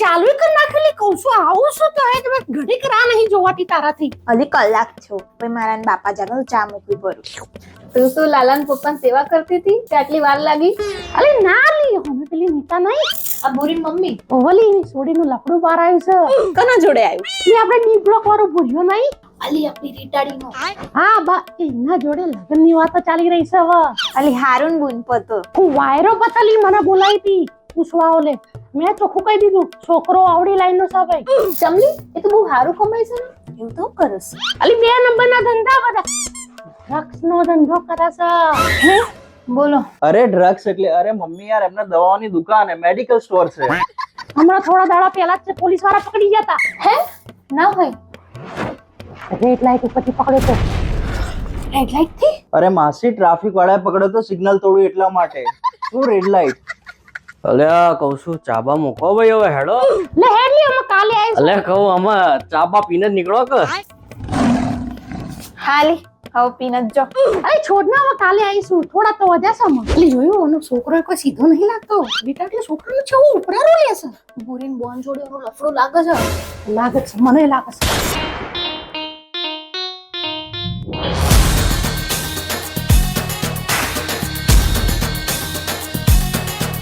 ચાલુ કર નાખેલી? કહું છું આવું શું તો તમે ઘડીક રાહ નહીં જોવાતી તારાથી. અલી કલાક છો. પછી મારા બાપા જાગનું ચા મૂકવી પડું. તું શું લાલાન પપ્પાને સેવા કરતી હતી? તે આટલી વાર લાગી? અલે ના લી હમે પેલી નીતા નહીં. આ બોરી મમ્મી. સોડી નું લફડું બહાર આવ્યું છે. કના જોડે આવ્યું? એ આપણે ડી બ્લોક વાળો ભૂલ્યો નહીં. અલી આપણી રીટાડીનો. હા બા એના જોડે લગ્નની વાતો ચાલી રહી છે હવે. અલી હારું બુન પતો હું વાયરો પતલી મને બોલાવી હતી. ઓલે મેં ચોખ્ખું કહી દીધું છોકરો આવડી લાઈન નો છે ભાઈ. ચમલી એ તો બહુ સારું કમાય છે ને. એવું તો કરસ અલી બે નંબરના ધંધા બધા. ડ્રગ્સ નો ધંધો કરસ બોલો. અરે ડ્રગ્સ એટલે અરે મમ્મી યાર એમને દવાઓની દુકાન હે મેડિકલ સ્ટોર છે. હમણાં થોડા દાડા પહેલા જ પોલીસવાળા પકડી ગયા હતા હે? ના હોય. રેડ લાઈટ ઉપરથી પકડ્યો તો રેડ લાઈટથી? અરે માસી ટ્રાફિક વાળાએ પકડ્યો તો સિગ્નલ તોડ્યું એટલા માટે. શું રેડ લાઈટ અલ્યા કહું છું ચાબા મૂકો ભાઈ હવે હેડો. લે હેડલી અમે કાલે આવીશું. અલ્યા કહું આમાં ચાબા પીને જ નીકળો કે? હાલી હવે પીને જ જો. અરે છોડ ના હવે કાલે આવીશું. થોડા તો વધ્યા છે અમે એટલે જોયું? એનો છોકરો કોઈ સીધો નહીં લાગતો. બેટા એટલે છોકરાનો છે હું ઉપરારો લે છે. બોરીન બોન જોડે એનો લફડો લાગે છે. લાગે છે મને લાગે છે.